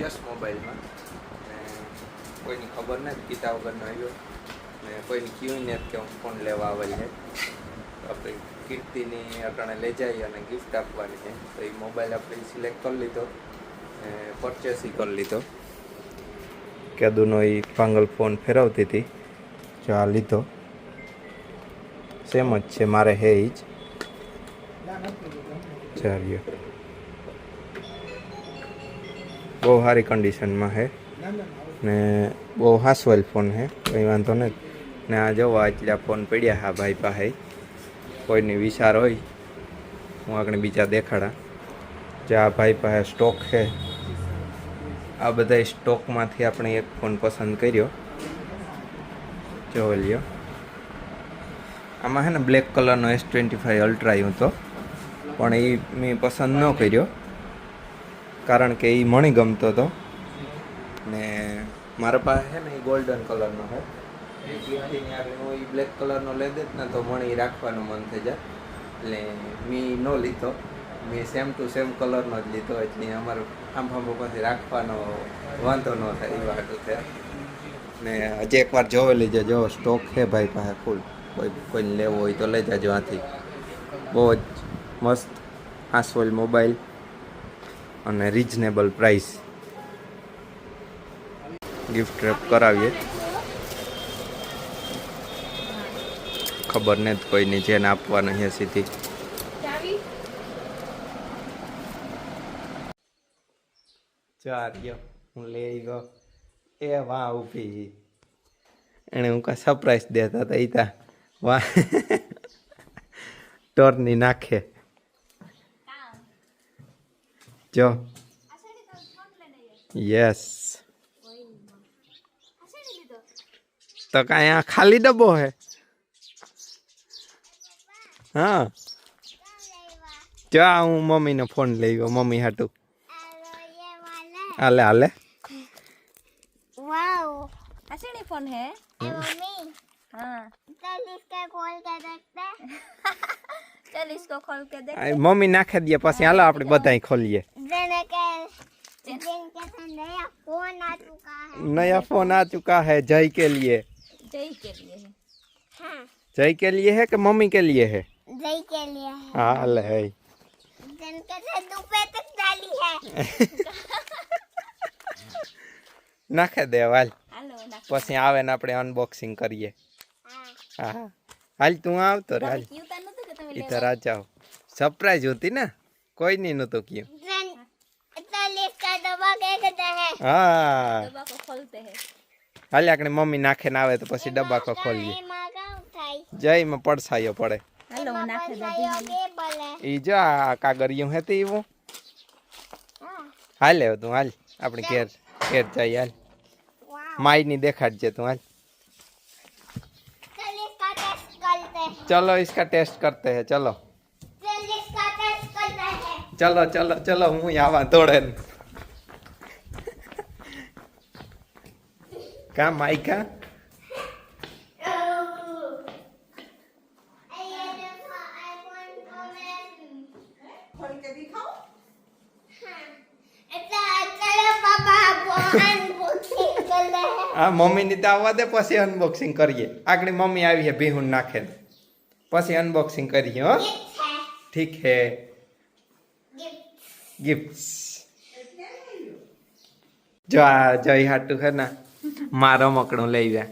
Yes મોબાઈલમાં. ને કોઈની ખબર નથી કીધા વગરનો આવ્યો. ને કોઈની ક્યું નથી કે હું ફોન લેવા આવેલ છે. આપણે કીર્તિની અટાણે લઈ જઈએ અને ગિફ્ટ આપવાની છે. તો એ મોબાઈલ આપણે સિલેક્ટ કરી લીધો ને પરચેસ કરી લીધો. કેદુનો એ પાંગલ ફોન ફેરવતી હતી. જો આ લીધો. સેમ જ છે મારે હે જ. ચાલ્યો. બહુ સારી કન્ડિશનમાં છે ને બહુ હાસવેલ ફોન છે કંઈ વાંધો નથી ને આ જો આટલા ફોન પડ્યા હા ભાઈ પાસે. કોઈની વિચાર હોય, હું આગળ બીજા દેખાડા. જે આ ભાઈ પાસે સ્ટોક છે. આ બધા સ્ટોકમાંથી આપણે એક ફોન પસંદ કર્યો. જોઈ લ્યો. આમાં છે ને બ્લેક કલરનો એસ ટ્વેન્ટી ફાઈવ અલ્ટ્રા હતો પણ એ મેં પસંદ ન કર્યો. કારણ કે એ મણી ગમતો હતો ને મારા પાસે છે ને એ ગોલ્ડન કલરનો છે હું. એ બ્લેક કલરનો લઈ દેત ને તો મણી રાખવાનું મન થઈ જાય. એટલે મેં ન લીધો. મેં સેમ ટુ સેમ કલરનો જ લીધો એટલે અમારે આમ પાસે રાખવાનો વાંધો ન થાય એ વાત છે ને હજી એકવાર જોવે લીજે, જો સ્ટોક છે ભાઈ પાસે ફૂલ કોઈ, કોઈને લેવો હોય તો લઈ જાજો આથી. બહુ જ મસ્ત. આસોલ મોબાઈલ અને રિઝનેબલ પ્રાઇસ ગિફ્ટ રેપ કરાવીએ. ખબર નથી કોઈની જેને આપવાનું છે સીધી. ચાર હું લઈ ગયો. એ વાહ ઊભી એણે હું કાંઈ સરપ્રાઈઝ દેતા હતા ઈતા વાહ. ટોરની નાખે. જો યસ તો કાંઈ આ ખાલી ડબ્બો હે હા જા હું મમ્મીનો ફોન લઈ ગયો મમ્મી હાટું હાલે હાલે वाओ हसीनी फोन है मम्मी हाँ चल इसका खोल के देखते चल इसको खोल के देख આ મમ્મી નાખી દે પછી હાલો આપણે બધાય ખોલીએ जने के जिनके से नया फोन आ चुका है नया फोन आ चुका है जय के लिए जय के लिए है हाँ जय के लिए है कि मम्मी के लिए है जय के लिए है हाँ ले है जिनके से दुपे तक डाली है નાખે દે હાલ हेलो ना પછી આવે ને આપણે અનબોક્સિંગ કરીએ हाँ હા હાલ તું આવતો રે હાલ क्यों तनु तो તમે ઇધર આ જાઓ સરપ્રાઈઝ હોતી ને કોઈ નહીં નહોતું કયું હા डब्बा को खोलते हैं હાલ આપણે મમ્મી નાખે ને આવે તો પછી ડબ્બા કો ખોલીએ मागा उठाई જયમાં પડસાયો પડે हेलो ना के बताइए ये बोले ઈ જો આ કાગળિયું હતી એવું हाँ હાલ હવે તું હાલ આપણે ઘેર ઘેર જઈ હાલ वाओ માઈની દેખાડજે તું હાલ चल इसका टेस्ट करते हैं चलो इसका टेस्ट करते हैं चलो चल इसका टेस्ट करते हैं चलो चलो કા માઈકા હા. મમ્મીની તો આવવા દે પછી અનબોક્સિંગ કરીએ. આગળ મમ્મી આવી આવીએ ભીહું નાખે પછી અનબોક્સિંગ કરીએ હો. ઠીક હે ગિફ્ટ જો આ જય હાટુ હે ના. મારો મકડો લઈ જા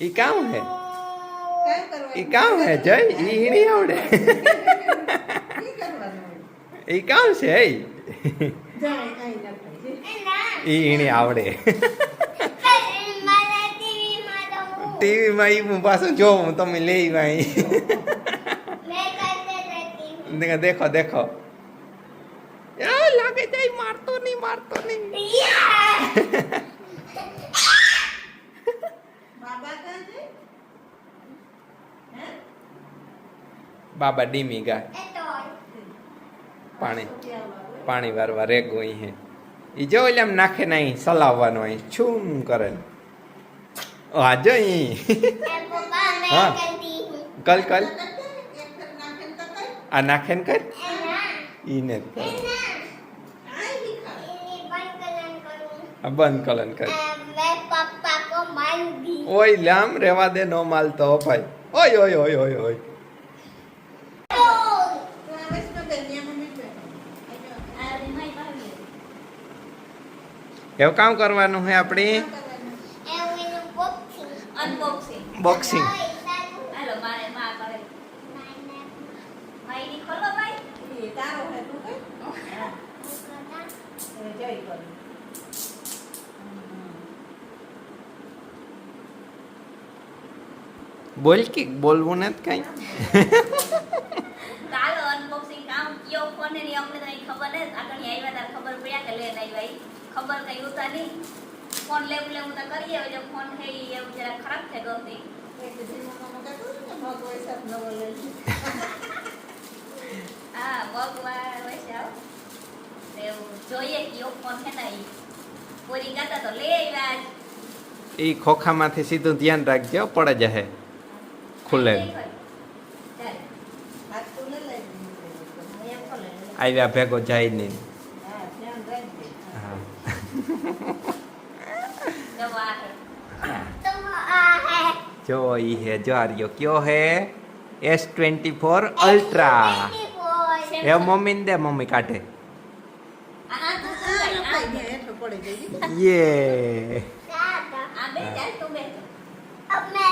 ઈ કામ હે ઈ કામ હે જય ઈ નહીં આવડે ઈ કામ છે ઈ ઈણી આવડે ટીવીમાં ઈ હું પાછું જોઉં તમે લઈ ભાઈ દેખો દેખો લાગે જાય મારતો નહીં મારતો નહીં. બાબા ડીમી ગા. પાણી પાણી વારવા રે ગોઈ હે. એ જો એટલે આમ નાખે નહીં સલાવવાનો અહીં છું કરે હા અહીં. હા. કલ કલ. આ નાખે ને કર. એને કર બંધ કલન કરી. ઓય લામ રેવા દે નો માલ તો ભાઈ. ઓય ઓય ઓય ઓય ઓય. એવું કામ કરવાનું છે આપણી? બોક્સિંગ તારો બોલ કે બોલવું નથી કઈ? ચાલો અનબોક્સિંગ કામ. કયો ફોન એની અમને તો ખબર નહીં આગળ આવ્યા તાર ખબર પડ્યા કે લઈને આવ્યા. ખબર કઈ ઉતા નહીં. ફોન લેવું લેવું તો કરીએ હવે જો ફોન ઈ એવું જરા ખરાબ થઈ ગયો હતી ને. હા આવો તો એવું જોઈએ કયો ફોન છે ને પોરી ગાતા તો લઈ આવ્યા. એ ખોખામાંથી સીધું ધ્યાન રાખજો પડે જશે ખુલ્લે ચાલે. હાથ તો લઈ લઈ દીધું. હવે એમ ખોલે. આવ્યા ભેગો જાય નહીં હા, ધ્યાન રાખજે. હા જો આ છે. तो आ है જો ઈ હે જો આ રહ્યો કયો હે એસ ટ્વેન્ટી ફોર અલ્ટ્રા बोल એ મમ્મીને દે મમ્મી કાઢે આ તો આ શું રોકાઈ આ- ગયા, હેઠો પડી ગઈ. યે दादा આ બે ચાલ તું બે अब मैं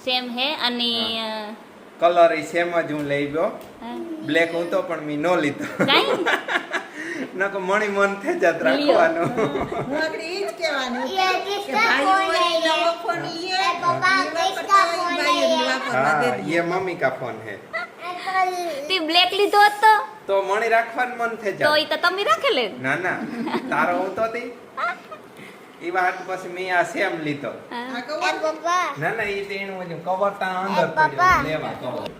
સેમ હે અને કલર એ સેમ જ હું લઈ ગયો. બ્લેક હું તો પણ મેં નો લીધો. નકો મણી મન થઈ જાત રાખવાનું. હું. આગળ જ કહેવાનું કે ભાઈ નવો ફોન લીએ પપ્પા કિસકા ફોન હે મમ્મી કા ફોન હે? તે બ્લેક લીધો તો તો મણી રાખવાનું મન થઈ જાય તો ઈ તો તમે રાખે ના ના. તારો હું તો તી? વાત પછી મેં આ સેમ લીધો. ના ના એ તેનું વજન કવર તા અંદર લેવા કવર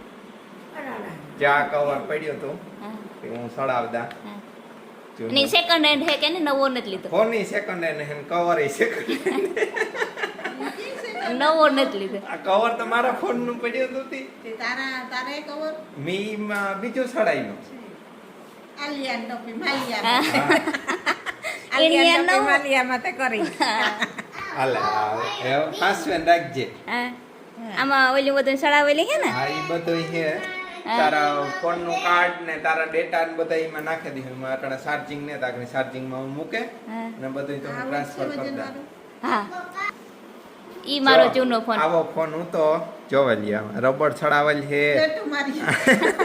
જ્યાં કવર પડ્યો તો હું. સડાવદા ની સેકન્ડ હેન્ડ હે. કે ને નવો નથી લીધો. કોની સેકન્ડ હેન્ડ હે? કવર એ સેકન્ડ નવો નથી લીધો. આ કવર તો મારા ફોનનું પડ્યું હતું તે. તારા તારે કવર મી બીજો સડાઈનો આલિયા ટોપી માલિયા માલિયામાં તે કરી. હાલે એ ફાસવેન રાખજે. આમાં ઓલું બધું સડાવેલી હે ને? હા ઈ બધું છે તારા ફોનનું કાર્ડ ને તારા ડેટા ને બધા એમાં નાખી દીધું એમાં અટાણે ચાર્જિંગ ને તાકને ચાર્જિંગમાં હું મૂકે ને બધું તો ટ્રાન્સફર કરી હા. ઈ મારો જૂનો ફોન. આવો ફોન હું તો જોવેલ રબર છડાવેલ છે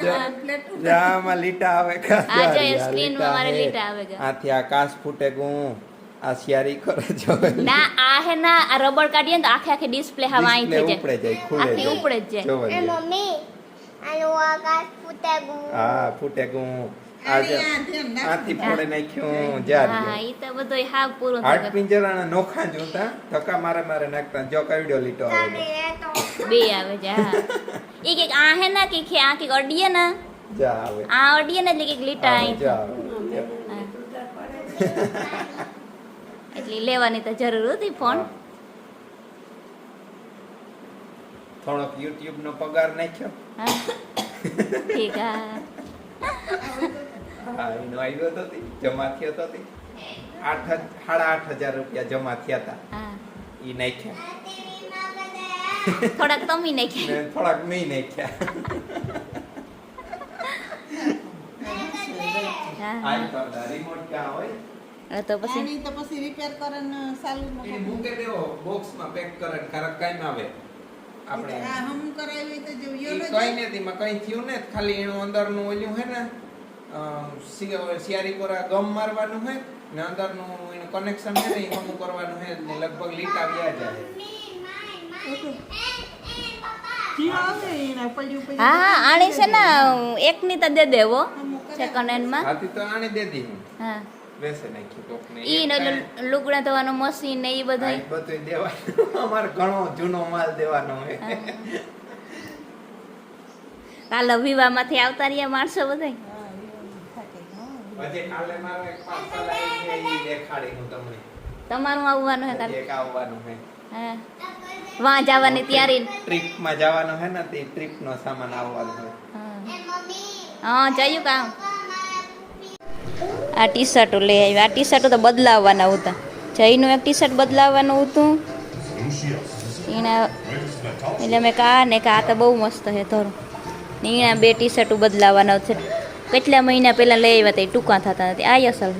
આમાં લીટા આવે આથી આકાશ ફૂટે ગું આ શિયારી કરે છે ના આ હે ના આ રબર કાઢીએ ને તો આખે આખી ડિસ્પ્લે હવા અહીં થઈ જાય. ઉપડે જાય ખુલે ઉપડે જ જાય. મમ્મી આનો આકાશ ફૂટે ગું હા? ફૂટે ગું આથી ફોડે નાખ્યું જા હા ઈ તો બધોય હાવ પૂરો આઠ પિંજરાના નોખા જોતા ધક્કા મારે મારે નાખતા જો કઈડો લીટો આવે બે આવે જા ઈ કે આ હે ના કે આ કે અડીએ ના. આ અડીએ ને એટલે કે લીટા. એટલે લેવાની તો જરૂર હતી ફોન. થોડોક યુટ્યુબ નો પગાર નાખ્યો. ઠીક હા એનો આવ્યો તો જમા થયો તો. આઠ સાડા આઠ હજાર રૂપિયા જમા થયા હતા એ નાખ્યા. થોડાક તમી નાખ્યા. થોડાક મી નાખ્યા. તો રિમોટ ક્યાં હોય? હા તો પછી? તો પછી રિપેર કરે ને એ મૂકે. મૂકે દેવો બોક્સમાં પેક કરે ને ખરાબ ના આવે. આપણે આ હમ કરાવી તો જો ઈ કઈ નથી એમાં કઈ થયું ને ખાલી એનું અંદરનું ઓલું હે ને સિયારી કોરા ગમ મારવાનું હે ને અંદરનું એનું કનેક્શન હે ને એ હમું કરવાનું હે ને લગભગ લીટા આવ્યા જાય. હા હા આણી છે ને એકની તો દે દેવો સેકન્ડ હેન્ડમાં હાથી તો આને દે દી હા. વેસે નાખ્યું ઈ ને લુગડા ધોવાનું મશીન ને ઈ બધાય. બધા અમારે ઘણો જૂનો માલ દેવાનો હોય. કાલે વિવાહમાંથી આવતા રહ્યા માણસો બધા હા, એવું થાકે. હા. પછી કાલે મારો એક પાર્સલ આવી છે ઈ દેખાડી હું તમને. તમારું આવવાનું હે કાલે? આવવાનું હે. હા. વાં જવાની તૈયારી. ટ્રીપમાં જવાનો હે ને તે ટ્રીપનો સામાન આવવાનો છે હા. જયું કામ. આ ટી શર્ટો લઈ આવી આ ટી શર્ટો તો બદલાવવાના હતા જયનું એક ટી શર્ટ બદલાવવાનું હતું એના એટલે મેં કા ને કે તો બહુ મસ્ત છે ધોરું ને એના બે ટી શર્ટો બદલાવવાના છે. કેટલા મહિના પહેલાં લઈ આવ્યા હતા એ ટૂંકા થતા નથી. આ અસલ